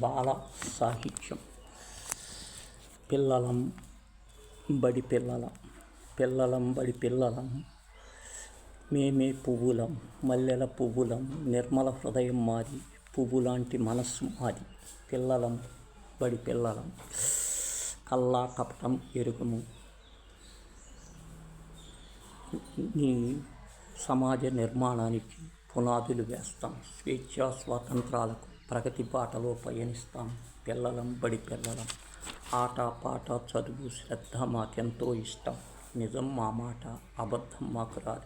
బాల సాహిత్యం పిల్లలం బడి పిల్లలం పిల్లలం బడి పిల్లలం మేమే పువ్వులం మల్లెల పువ్వులం నిర్మల హృదయం మాది పువ్వులాంటి మనస్సు మాది పిల్లలం బడి పిల్లలం. కల్లా కపటం ఎరుగము నీ సమాజ నిర్మాణానికి పునాదులు వేస్తాం. స్వేచ్ఛా స్వాతంత్రాలకు ప్రగతి బాటలో పయనిస్తాం. పిల్లలం బడి పిల్లలం. ఆట పాట చదువు శ్రద్ధ మాకెంతో ఇష్టం. నిజం మా మాట అబద్ధం మాకు రాదు.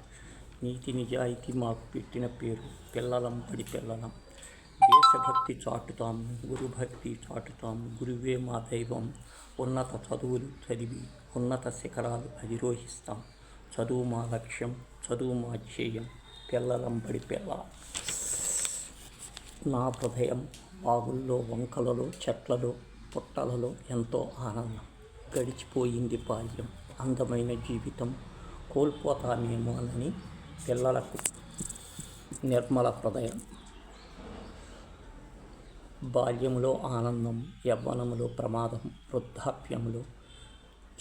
నీతి నిజాయితీ మాకు పెట్టిన పేరు. పిల్లలం బడి పిల్లలం. దేశభక్తి చాటుతాం గురుభక్తి చాటుతాం. గురువే మా దైవం. ఉన్నత చదువులు చదివి ఉన్నత శిఖరాలు అధిరోహిస్తాం. చదువు మా లక్ష్యం చదువు మా ధ్యేయం. పిల్లలంబడి పిల్ల. నా హృదయం బాగుల్లో వంకలలో చెట్లలో పుట్టలలో ఎంతో ఆనందం. గడిచిపోయింది బాల్యం. అందమైన జీవితం కోల్పోతామేమోనని పిల్లలకు నిర్మల హృదయం. బాల్యంలో ఆనందం యవ్వనంలో ప్రమాదం వృద్ధాప్యంలో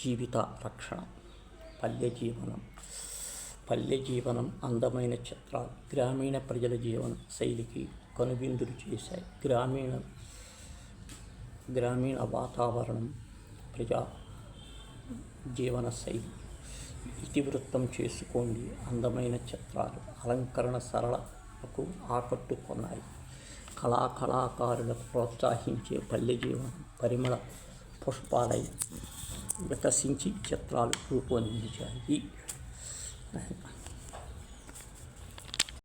జీవిత రక్షణ పల్లె జీవనం. పల్లె జీవనం అందమైన చిత్రాలు గ్రామీణ ప్రజల జీవన శైలికి కనువిందులు చేశాయి. గ్రామీణ గ్రామీణ వాతావరణం ప్రజా జీవన శైలి ఇతివృత్తం చేసుకోండి. అందమైన చిత్రాలు అలంకరణ సరళకు ఆకట్టుకున్నాయి. కళా కళాకారులకు ప్రోత్సహించే పల్లె జీవనం పరిమళ పుష్పాలై వికసించి చిత్రాలు రూపొందించాయి.